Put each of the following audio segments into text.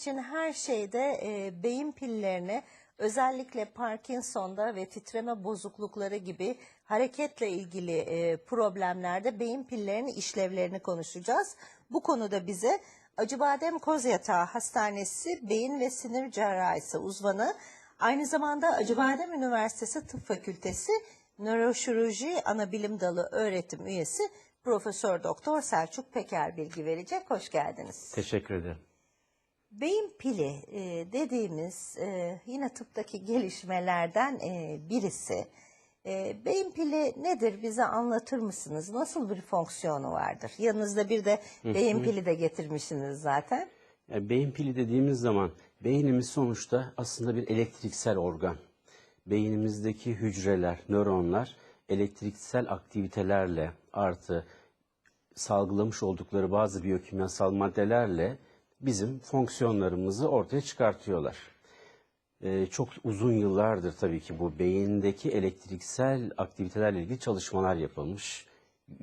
İçin her şeyde e, beyin pillerini özellikle Parkinson'da ve titreme bozuklukları gibi hareketle ilgili e, problemlerde beyin pillerinin işlevlerini konuşacağız. Bu konuda bize Acıbadem Kozyatağı Hastanesi Beyin ve Sinir Cerrahisi uzmanı aynı zamanda Acıbadem Üniversitesi Tıp Fakültesi Nöroşirurji Anabilim Dalı öğretim üyesi Profesör Doktor Selçuk Peker bilgi verecek. Hoş geldiniz. Teşekkür ederim. Beyin pili e, dediğimiz e, yine tıptaki gelişmelerden e, birisi. E, beyin pili nedir bize anlatır mısınız? Nasıl bir fonksiyonu vardır? Yanınızda bir de beyin pili de getirmişsiniz zaten. Yani beyin pili dediğimiz zaman beynimiz sonuçta aslında bir elektriksel organ. Beynimizdeki hücreler, nöronlar elektriksel aktivitelerle artı salgılamış oldukları bazı biyokimyasal maddelerle bizim fonksiyonlarımızı ortaya çıkartıyorlar. Ee, çok uzun yıllardır tabii ki bu beyindeki elektriksel aktivitelerle ilgili çalışmalar yapılmış.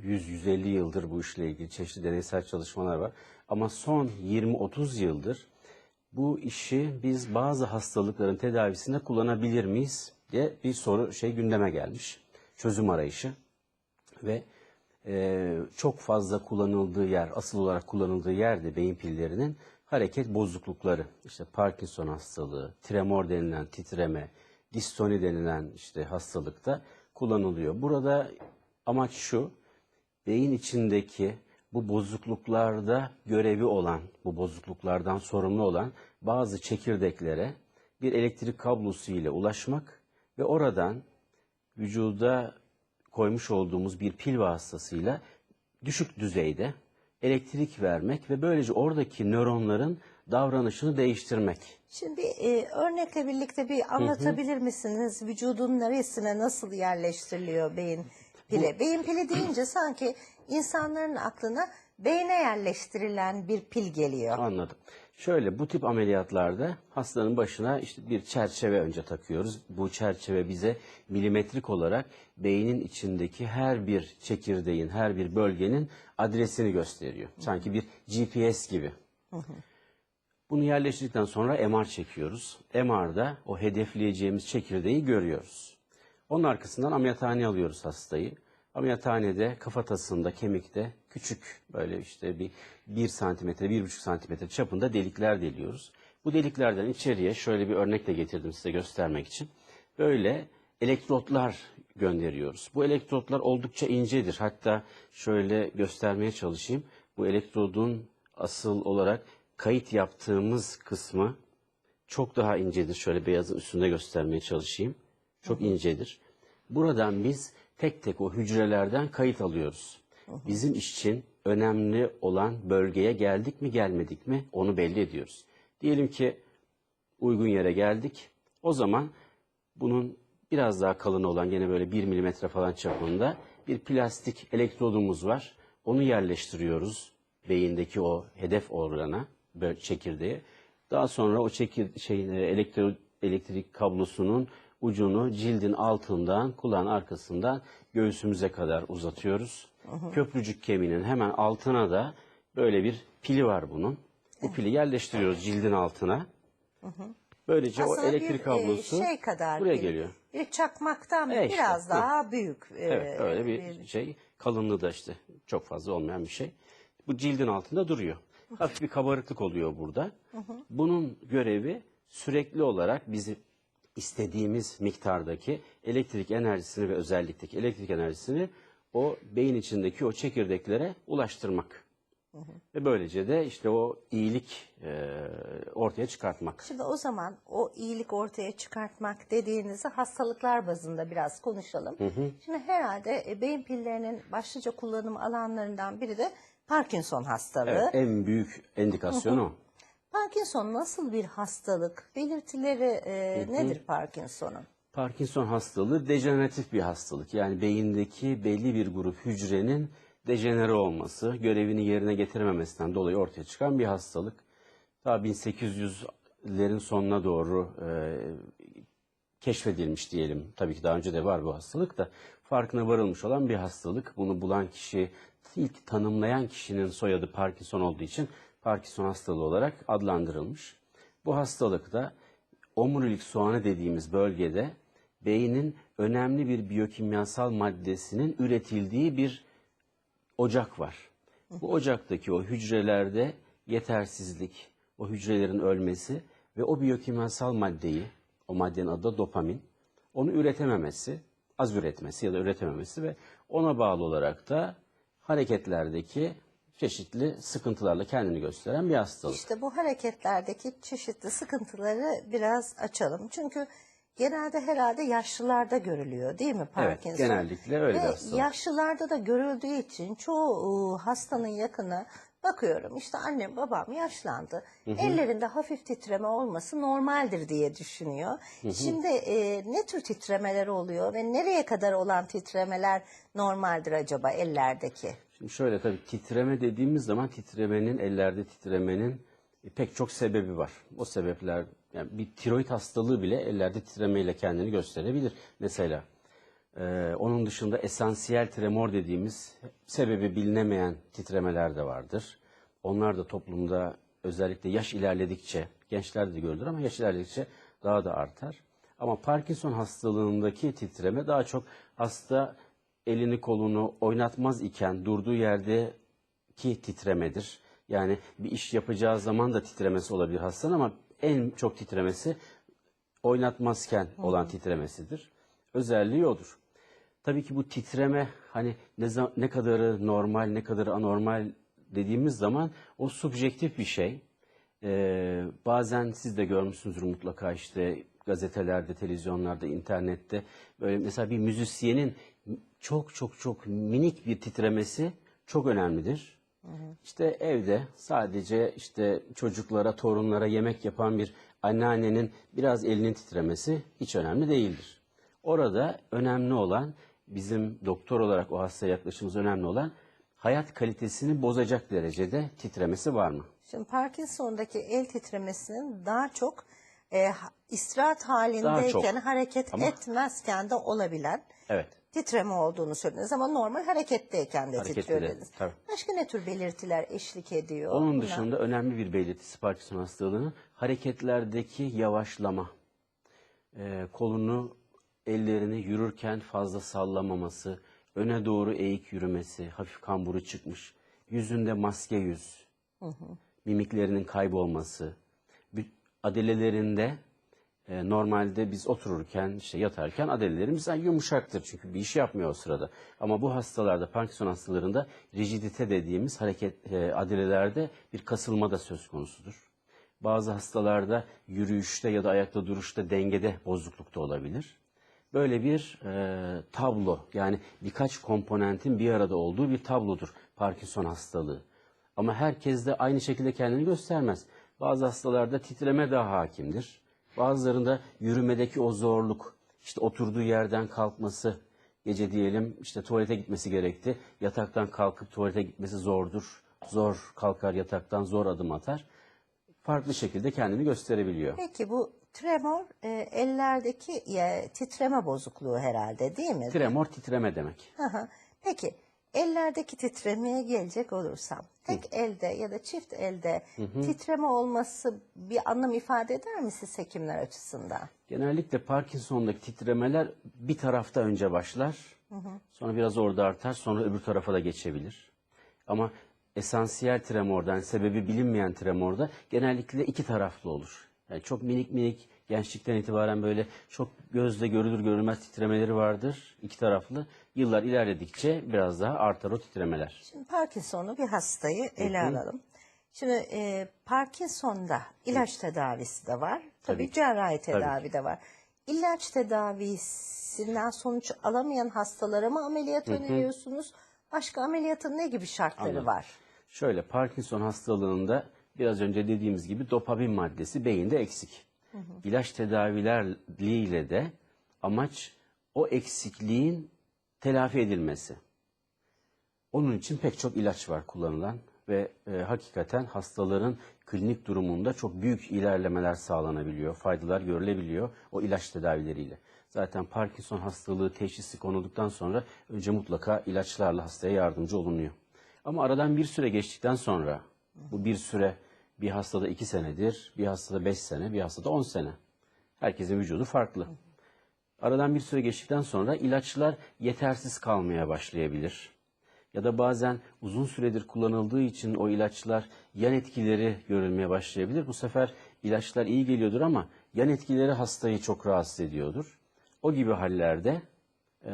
100-150 yıldır bu işle ilgili çeşitli deneysel çalışmalar var. Ama son 20-30 yıldır bu işi biz bazı hastalıkların tedavisinde kullanabilir miyiz diye bir soru şey gündeme gelmiş. Çözüm arayışı ve e, çok fazla kullanıldığı yer, asıl olarak kullanıldığı yerde beyin pillerinin hareket bozuklukları, işte Parkinson hastalığı, tremor denilen titreme, distoni denilen işte hastalıkta kullanılıyor. Burada amaç şu, beyin içindeki bu bozukluklarda görevi olan, bu bozukluklardan sorumlu olan bazı çekirdeklere bir elektrik kablosu ile ulaşmak ve oradan vücuda koymuş olduğumuz bir pil vasıtasıyla düşük düzeyde elektrik vermek ve böylece oradaki nöronların davranışını değiştirmek. Şimdi e, örnekle birlikte bir anlatabilir misiniz? Vücudun neresine nasıl yerleştiriliyor beyin pili? Beyin pili deyince sanki insanların aklına beyne yerleştirilen bir pil geliyor. Anladım. Şöyle bu tip ameliyatlarda hastanın başına işte bir çerçeve önce takıyoruz. Bu çerçeve bize milimetrik olarak beynin içindeki her bir çekirdeğin, her bir bölgenin adresini gösteriyor. Sanki bir GPS gibi. Bunu yerleştirdikten sonra MR çekiyoruz. MR'da o hedefleyeceğimiz çekirdeği görüyoruz. Onun arkasından ameliyathaneye alıyoruz hastayı. Ameliyathanede kafatasında, kemikte küçük böyle işte bir 1 santimetre, 1,5 santimetre çapında delikler deliyoruz. Bu deliklerden içeriye şöyle bir örnek de getirdim size göstermek için. Böyle elektrotlar gönderiyoruz. Bu elektrotlar oldukça incedir. Hatta şöyle göstermeye çalışayım. Bu elektrodun asıl olarak kayıt yaptığımız kısmı çok daha incedir. Şöyle beyazın üstünde göstermeye çalışayım. Çok incedir. Buradan biz tek tek o hücrelerden kayıt alıyoruz. Bizim için önemli olan bölgeye geldik mi gelmedik mi onu belli ediyoruz. Diyelim ki uygun yere geldik. O zaman bunun biraz daha kalın olan gene böyle 1 milimetre falan çapında bir plastik elektrodumuz var. Onu yerleştiriyoruz beyindeki o hedef organa, çekirdeğe. Daha sonra o çekir, şey, elektro, elektrik kablosunun ucunu cildin altından, kulağın arkasından göğsümüze kadar uzatıyoruz. Köprücük kemiğinin hemen altına da böyle bir pili var bunun. Bu pili yerleştiriyoruz cildin altına. Böylece o Aslında elektrik bir, e, kablosu şey kadar buraya bir- geliyor. Bir çakmaktan E işte, biraz hı. daha büyük. e, Evet öyle bir şey. Kalınlığı da işte çok fazla olmayan bir şey. Bu cildin altında duruyor. Hafif bir kabarıklık oluyor burada. Bunun görevi sürekli olarak bizi istediğimiz miktardaki elektrik enerjisini ve özellikteki elektrik enerjisini o beyin içindeki o çekirdeklere ulaştırmak. Ve böylece de işte o iyilik e, ortaya çıkartmak. Şimdi o zaman o iyilik ortaya çıkartmak dediğinizi hastalıklar bazında biraz konuşalım. Şimdi herhalde e, beyin pillerinin başlıca kullanım alanlarından biri de Parkinson hastalığı. Evet, en büyük endikasyon o. Parkinson nasıl bir hastalık? Belirtileri e, nedir Parkinson'un? Parkinson hastalığı dejeneratif bir hastalık. Yani beyindeki belli bir grup hücrenin dejenere olması, görevini yerine getirememesinden dolayı ortaya çıkan bir hastalık. Daha 1800'lerin sonuna doğru e, keşfedilmiş diyelim. Tabii ki daha önce de var bu hastalık da farkına varılmış olan bir hastalık. Bunu bulan kişi, ilk tanımlayan kişinin soyadı Parkinson olduğu için Parkinson hastalığı olarak adlandırılmış. Bu hastalıkta omurilik soğanı dediğimiz bölgede beynin önemli bir biyokimyasal maddesinin üretildiği bir ocak var. Bu ocaktaki o hücrelerde yetersizlik, o hücrelerin ölmesi ve o biyokimyasal maddeyi, o maddenin adı da dopamin, onu üretememesi, az üretmesi ya da üretememesi ve ona bağlı olarak da hareketlerdeki çeşitli sıkıntılarla kendini gösteren bir hastalık. İşte bu hareketlerdeki çeşitli sıkıntıları biraz açalım. Çünkü genelde herhalde yaşlılarda görülüyor değil mi Evet, Parkinson? genellikle öyle bir Ve hastalık. yaşlılarda da görüldüğü için çoğu e, hastanın yakını bakıyorum işte annem babam yaşlandı. Ellerinde hafif titreme olması normaldir diye düşünüyor. Şimdi e, ne tür titremeler oluyor ve nereye kadar olan titremeler normaldir acaba ellerdeki? Şimdi şöyle tabii titreme dediğimiz zaman titremenin, ellerde titremenin e, pek çok sebebi var. O sebepler, yani bir tiroid hastalığı bile ellerde titremeyle kendini gösterebilir. Mesela e, onun dışında esansiyel tremor dediğimiz sebebi bilinemeyen titremeler de vardır. Onlar da toplumda özellikle yaş ilerledikçe, gençlerde de görülür ama yaş ilerledikçe daha da artar. Ama Parkinson hastalığındaki titreme daha çok hasta elini kolunu oynatmaz iken durduğu yerdeki titremedir. Yani bir iş yapacağı zaman da titremesi olabilir hastanın ama en çok titremesi oynatmazken olan titremesidir. Özelliği odur. Tabii ki bu titreme hani ne, ne kadarı normal ne kadarı anormal dediğimiz zaman o subjektif bir şey. Ee, bazen siz de görmüşsünüzdür mutlaka işte gazetelerde, televizyonlarda, internette böyle mesela bir müzisyenin çok çok çok minik bir titremesi çok önemlidir. İşte evde sadece işte çocuklara, torunlara yemek yapan bir anneannenin biraz elinin titremesi hiç önemli değildir. Orada önemli olan bizim doktor olarak o hastaya yaklaşımımız önemli olan hayat kalitesini bozacak derecede titremesi var mı? Şimdi Parkinson'daki el titremesinin daha çok e, ha- istirahat çok. halindeyken hareket Ama- etmezken de olabilen Evet. Titreme olduğunu söylediniz ama normal hareketteyken de Harekette titriyor de, dediniz. tabii. Başka ne tür belirtiler eşlik ediyor? Onun buna? dışında önemli bir belirtisi Parkinson hastalığının hareketlerdeki yavaşlama. Ee, kolunu, ellerini yürürken fazla sallamaması, öne doğru eğik yürümesi, hafif kamburu çıkmış, yüzünde maske yüz, mimiklerinin kaybolması, adelelerinde e, normalde biz otururken, işte yatarken adelelerimiz yumuşaktır çünkü bir iş yapmıyor o sırada. Ama bu hastalarda, Parkinson hastalarında rigidite dediğimiz hareket e, adelelerde bir kasılma da söz konusudur. Bazı hastalarda yürüyüşte ya da ayakta duruşta dengede bozukluk da olabilir. Böyle bir e, tablo yani birkaç komponentin bir arada olduğu bir tablodur Parkinson hastalığı. Ama herkes de aynı şekilde kendini göstermez. Bazı hastalarda titreme daha hakimdir. Bazılarında yürümedeki o zorluk, işte oturduğu yerden kalkması, gece diyelim işte tuvalete gitmesi gerekti. Yataktan kalkıp tuvalete gitmesi zordur. Zor kalkar yataktan, zor adım atar. Farklı şekilde kendini gösterebiliyor. Peki bu tremor e, ellerdeki e, titreme bozukluğu herhalde değil mi? Tremor titreme demek. Hı. Peki ellerdeki titremeye gelecek olursam tek elde ya da çift elde titreme olması bir anlam ifade eder mi siz hekimler açısından? Genellikle Parkinson'daki titremeler bir tarafta önce başlar. Sonra biraz orada artar. Sonra öbür tarafa da geçebilir. Ama esansiyel tremordan, sebebi bilinmeyen tremorda genellikle iki taraflı olur. Yani çok minik minik gençlikten itibaren böyle çok gözle görülür görülmez titremeleri vardır. iki taraflı. Yıllar ilerledikçe biraz daha artar o titremeler. Şimdi Parkinson'lu bir hastayı ele alalım. Şimdi e, Parkinson'da ilaç tedavisi de var. Tabii, Tabii cerrahi tedavi de var. İlaç tedavisinden sonuç alamayan hastalara mı ameliyat öneriyorsunuz? Başka ameliyatın ne gibi şartları var? Şöyle Parkinson hastalığında biraz önce dediğimiz gibi dopamin maddesi beyinde eksik. İlaç tedavileriyle de amaç o eksikliğin telafi edilmesi. Onun için pek çok ilaç var kullanılan ve e, hakikaten hastaların klinik durumunda çok büyük ilerlemeler sağlanabiliyor, faydalar görülebiliyor o ilaç tedavileriyle. Zaten Parkinson hastalığı teşhisi konulduktan sonra önce mutlaka ilaçlarla hastaya yardımcı olunuyor. Ama aradan bir süre geçtikten sonra Bu bir süre bir hastada iki senedir, bir hastada beş sene, bir hastada on sene. Herkesin vücudu farklı. Aradan bir süre geçtikten sonra ilaçlar yetersiz kalmaya başlayabilir. Ya da bazen uzun süredir kullanıldığı için o ilaçlar yan etkileri görülmeye başlayabilir. Bu sefer ilaçlar iyi geliyordur ama yan etkileri hastayı çok rahatsız ediyordur. O gibi hallerde e,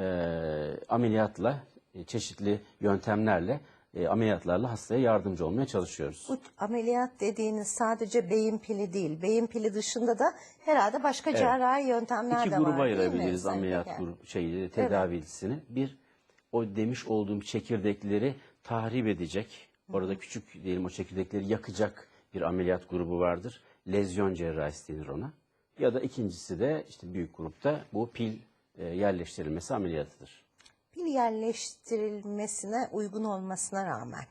ameliyatla, çeşitli yöntemlerle, e, ameliyatlarla hastaya yardımcı olmaya çalışıyoruz. Bu ameliyat dediğiniz sadece beyin pili değil. Beyin pili dışında da herhalde başka cerrahi yöntemler İki de gruba var değil mi? ayırabiliriz ameliyat Peker? grubu şeyi tedavisini. Bir o demiş olduğum çekirdekleri tahrip edecek. Orada küçük diyelim o çekirdekleri yakacak bir ameliyat grubu vardır. Lezyon cerrahisi denir ona. Ya da ikincisi de işte büyük grupta bu pil e, yerleştirilmesi ameliyatıdır. Yerleştirilmesine uygun olmasına rağmen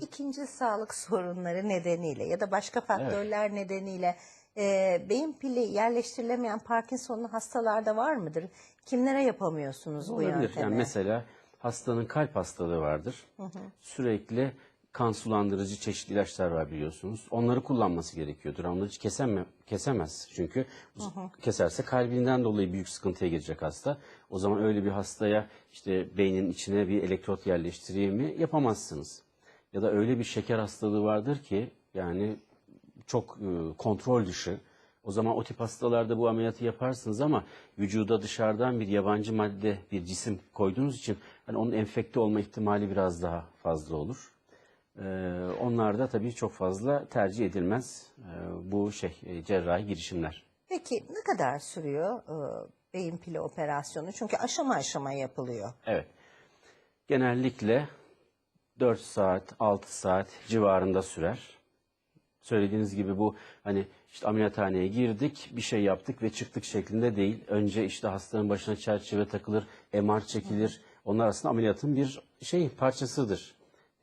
ikinci sağlık sorunları nedeniyle ya da başka faktörler nedeniyle e, beyin pili yerleştirilemeyen Parkinson'lu hastalarda var mıdır? Kimlere yapamıyorsunuz bu Olabilir. yöntemi? Yani mesela hastanın kalp hastalığı vardır. Sürekli kan sulandırıcı çeşitli ilaçlar var biliyorsunuz. Onları kullanması gerekiyordur. Onları hiç keseme, kesemez. Çünkü keserse kalbinden dolayı büyük sıkıntıya girecek hasta. O zaman öyle bir hastaya işte beynin içine bir elektrot yerleştireyim mi yapamazsınız. Ya da öyle bir şeker hastalığı vardır ki yani çok e, kontrol dışı. O zaman o tip hastalarda bu ameliyatı yaparsınız ama vücuda dışarıdan bir yabancı madde, bir cisim koyduğunuz için hani onun enfekte olma ihtimali biraz daha fazla olur. Ee, onlar da tabii çok fazla tercih edilmez e, bu şey e, cerrahi girişimler. Peki ne kadar sürüyor e, beyin pili operasyonu? Çünkü aşama aşama yapılıyor. Evet. Genellikle 4 saat, 6 saat civarında sürer. Söylediğiniz gibi bu hani işte ameliyathaneye girdik, bir şey yaptık ve çıktık şeklinde değil. Önce işte hastanın başına çerçeve takılır, MR çekilir. Onlar aslında ameliyatın bir şey parçasıdır.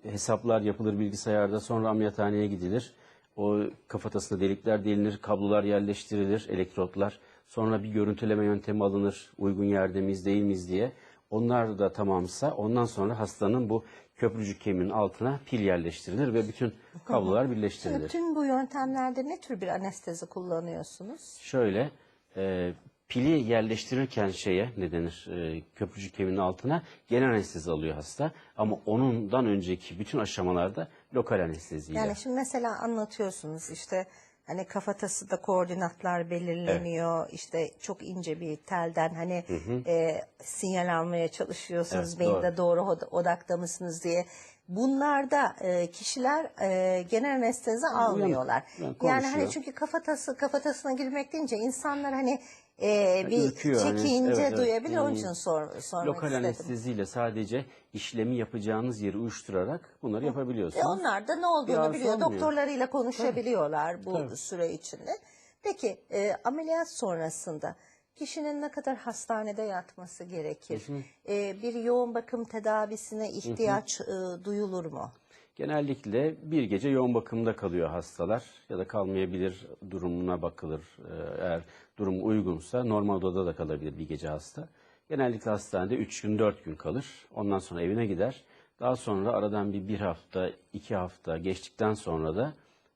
Hesaplar yapılır bilgisayarda, sonra ameliyathaneye gidilir. O kafatasına delikler delinir, kablolar yerleştirilir, elektrotlar. Sonra bir görüntüleme yöntemi alınır, uygun yerde miyiz değil miyiz diye. Onlar da tamamsa ondan sonra hastanın bu köprücük kemiğinin altına pil yerleştirilir ve bütün kablolar birleştirilir. Bütün bu yöntemlerde ne tür bir anestezi kullanıyorsunuz? Şöyle e, pili yerleştirirken şeye ne denir e, köprücük kemiğinin altına genel anestezi alıyor hasta. Ama onundan önceki bütün aşamalarda lokal anesteziyle. Yani şimdi mesela anlatıyorsunuz işte hani kafatası da koordinatlar belirleniyor. işte çok ince bir telden hani e, sinyal almaya çalışıyorsunuz. Evet, beyinde doğru od- odakta mısınız diye. Bunlarda e, kişiler e, genel anestezi almıyorlar. yani yani hani çünkü kafatası kafatasına girmek deyince insanlar hani e, bir ürküyor çekince evet, evet. duyabilir. Onun Hmm. için sor, sormak Lokal istedim. anesteziyle sadece işlemi yapacağınız yeri uyuşturarak bunları E yapabiliyorsunuz. onlar da ne olduğunu Biraz biliyor. olmuyor. Doktorlarıyla konuşabiliyorlar bu Tabii. süre içinde. Peki e, ameliyat sonrasında kişinin ne kadar hastanede yatması gerekir? E, bir yoğun bakım tedavisine ihtiyaç e, duyulur mu? Genellikle bir gece yoğun bakımda kalıyor hastalar ya da kalmayabilir durumuna bakılır. Ee, Eğer durum uygunsa normal odada da kalabilir bir gece hasta. Genellikle hastanede 3 gün 4 gün kalır. Ondan sonra evine gider. Daha sonra aradan bir bir hafta, iki hafta geçtikten sonra da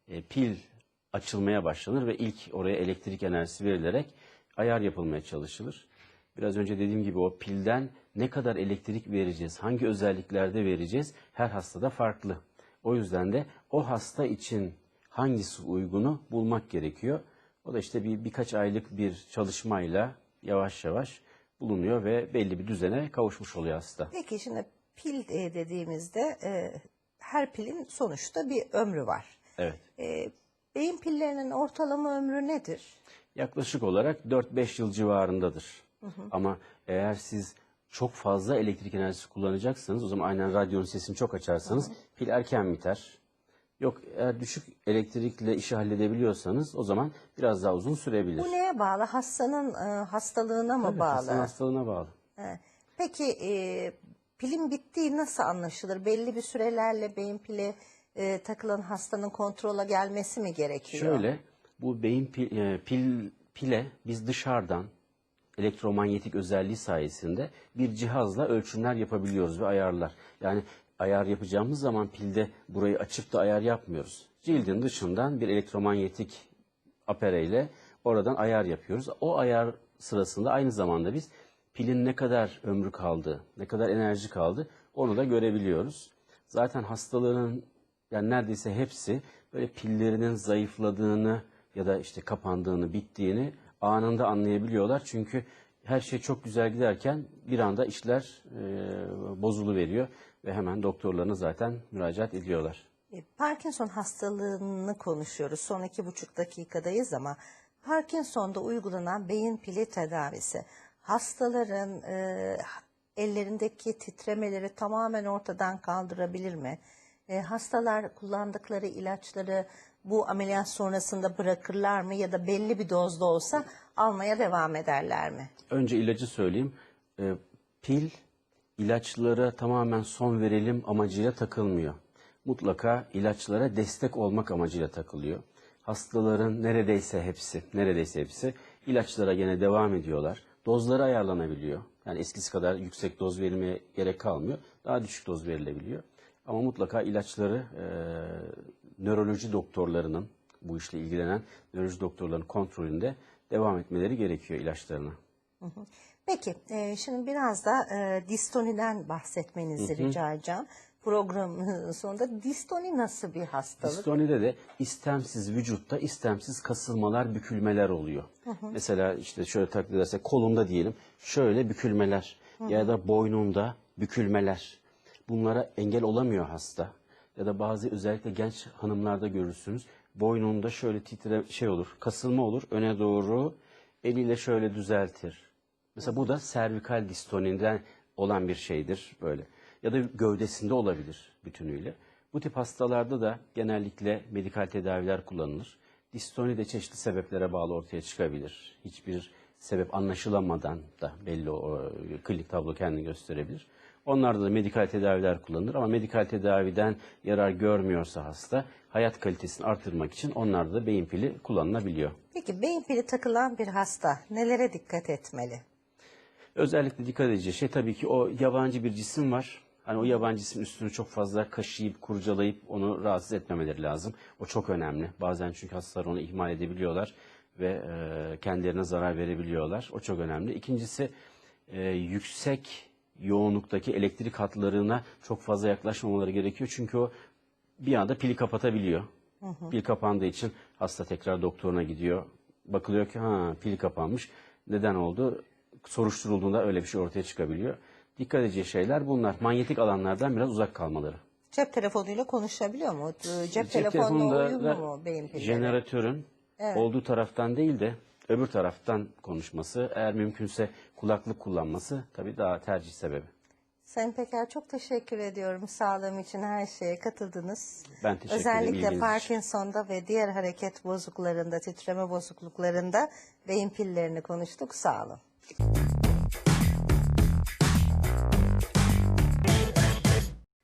e, pil açılmaya başlanır ve ilk oraya elektrik enerjisi verilerek ayar yapılmaya çalışılır. Biraz önce dediğim gibi o pilden ne kadar elektrik vereceğiz, hangi özelliklerde vereceğiz her hastada farklı. O yüzden de o hasta için hangisi uygunu bulmak gerekiyor. O da işte bir birkaç aylık bir çalışmayla yavaş yavaş bulunuyor ve belli bir düzene kavuşmuş oluyor hasta. Peki şimdi pil e, dediğimizde e, her pilin sonuçta bir ömrü var. Evet. E, beyin pillerinin ortalama ömrü nedir? Yaklaşık olarak 4-5 yıl civarındadır. Ama eğer siz çok fazla elektrik enerjisi kullanacaksanız o zaman aynen radyonun sesini çok açarsanız pil erken biter. Yok eğer düşük elektrikle işi halledebiliyorsanız o zaman biraz daha uzun sürebilir. Bu neye bağlı? Hastanın e, hastalığına mı Tabii, bağlı? hastanın hastalığına bağlı. He. Peki e, pilin bittiği nasıl anlaşılır? Belli bir sürelerle beyin pili e, takılan hastanın kontrola gelmesi mi gerekiyor? Şöyle bu beyin pil, e, pil pile biz dışarıdan elektromanyetik özelliği sayesinde bir cihazla ölçümler yapabiliyoruz ve ayarlar. Yani ayar yapacağımız zaman pilde burayı açıp da ayar yapmıyoruz. Cildin dışından bir elektromanyetik apereyle oradan ayar yapıyoruz. O ayar sırasında aynı zamanda biz pilin ne kadar ömrü kaldı, ne kadar enerji kaldı onu da görebiliyoruz. Zaten hastaların yani neredeyse hepsi böyle pillerinin zayıfladığını ya da işte kapandığını, bittiğini anında anlayabiliyorlar. Çünkü her şey çok güzel giderken bir anda işler e, bozulu veriyor ve hemen doktorlarına zaten müracaat ediyorlar. E, Parkinson hastalığını konuşuyoruz. Son iki buçuk dakikadayız ama Parkinson'da uygulanan beyin pili tedavisi hastaların e, ellerindeki titremeleri tamamen ortadan kaldırabilir mi? E, hastalar kullandıkları ilaçları bu ameliyat sonrasında bırakırlar mı ya da belli bir dozda olsa almaya devam ederler mi? Önce ilacı söyleyeyim. E, pil ilaçlara tamamen son verelim amacıyla takılmıyor. Mutlaka ilaçlara destek olmak amacıyla takılıyor. Hastaların neredeyse hepsi, neredeyse hepsi ilaçlara gene devam ediyorlar. Dozları ayarlanabiliyor. Yani eskisi kadar yüksek doz verilmeye gerek kalmıyor. Daha düşük doz verilebiliyor. Ama mutlaka ilaçları e, nöroloji doktorlarının, bu işle ilgilenen nöroloji doktorlarının kontrolünde devam etmeleri gerekiyor ilaçlarına. Peki, e, şimdi biraz da e, distoniden bahsetmenizi rica edeceğim. Programın sonunda distoni nasıl bir hastalık? Distonide de istemsiz vücutta istemsiz kasılmalar, bükülmeler oluyor. Mesela işte şöyle takdir edersek kolunda diyelim şöyle bükülmeler ya da boynunda bükülmeler. Bunlara engel olamıyor hasta. Ya da bazı özellikle genç hanımlarda görürsünüz. Boynunda şöyle titre şey olur, kasılma olur öne doğru eliyle şöyle düzeltir. Mesela bu da servikal distoninden olan bir şeydir böyle. Ya da gövdesinde olabilir bütünüyle. Bu tip hastalarda da genellikle medikal tedaviler kullanılır. Distoni de çeşitli sebeplere bağlı ortaya çıkabilir. Hiçbir sebep anlaşılamadan da belli o e, klinik tablo kendini gösterebilir. Onlarda da medikal tedaviler kullanılır ama medikal tedaviden yarar görmüyorsa hasta hayat kalitesini artırmak için onlarda da beyin pili kullanılabiliyor. Peki beyin pili takılan bir hasta nelere dikkat etmeli? Özellikle dikkat edeceği şey tabii ki o yabancı bir cisim var. Hani o yabancı cismin üstünü çok fazla kaşıyıp, kurcalayıp onu rahatsız etmemeleri lazım. O çok önemli. Bazen çünkü hastalar onu ihmal edebiliyorlar ve e, kendilerine zarar verebiliyorlar. O çok önemli. İkincisi e, yüksek yoğunluktaki elektrik hatlarına çok fazla yaklaşmamaları gerekiyor. Çünkü o bir anda pili kapatabiliyor. Pil kapandığı için hasta tekrar doktoruna gidiyor. Bakılıyor ki ha pil kapanmış. Neden oldu? Soruşturulduğunda öyle bir şey ortaya çıkabiliyor. Dikkat edeceği şeyler bunlar. Manyetik alanlardan biraz uzak kalmaları. Cep telefonuyla konuşabiliyor mu? Cep, Cep telefonla telefonunda uyumlu mu beyin pilleri? jeneratörün olduğu taraftan değil de öbür taraftan konuşması, eğer mümkünse kulaklık kullanması tabii daha tercih sebebi. Sayın Peker çok teşekkür ediyorum sağlığım için her şeye katıldınız. Ben teşekkür ederim Özellikle ilginiz için. Parkinson'da ve diğer hareket bozukluklarında, titreme bozukluklarında beyin pillerini konuştuk. Sağ olun.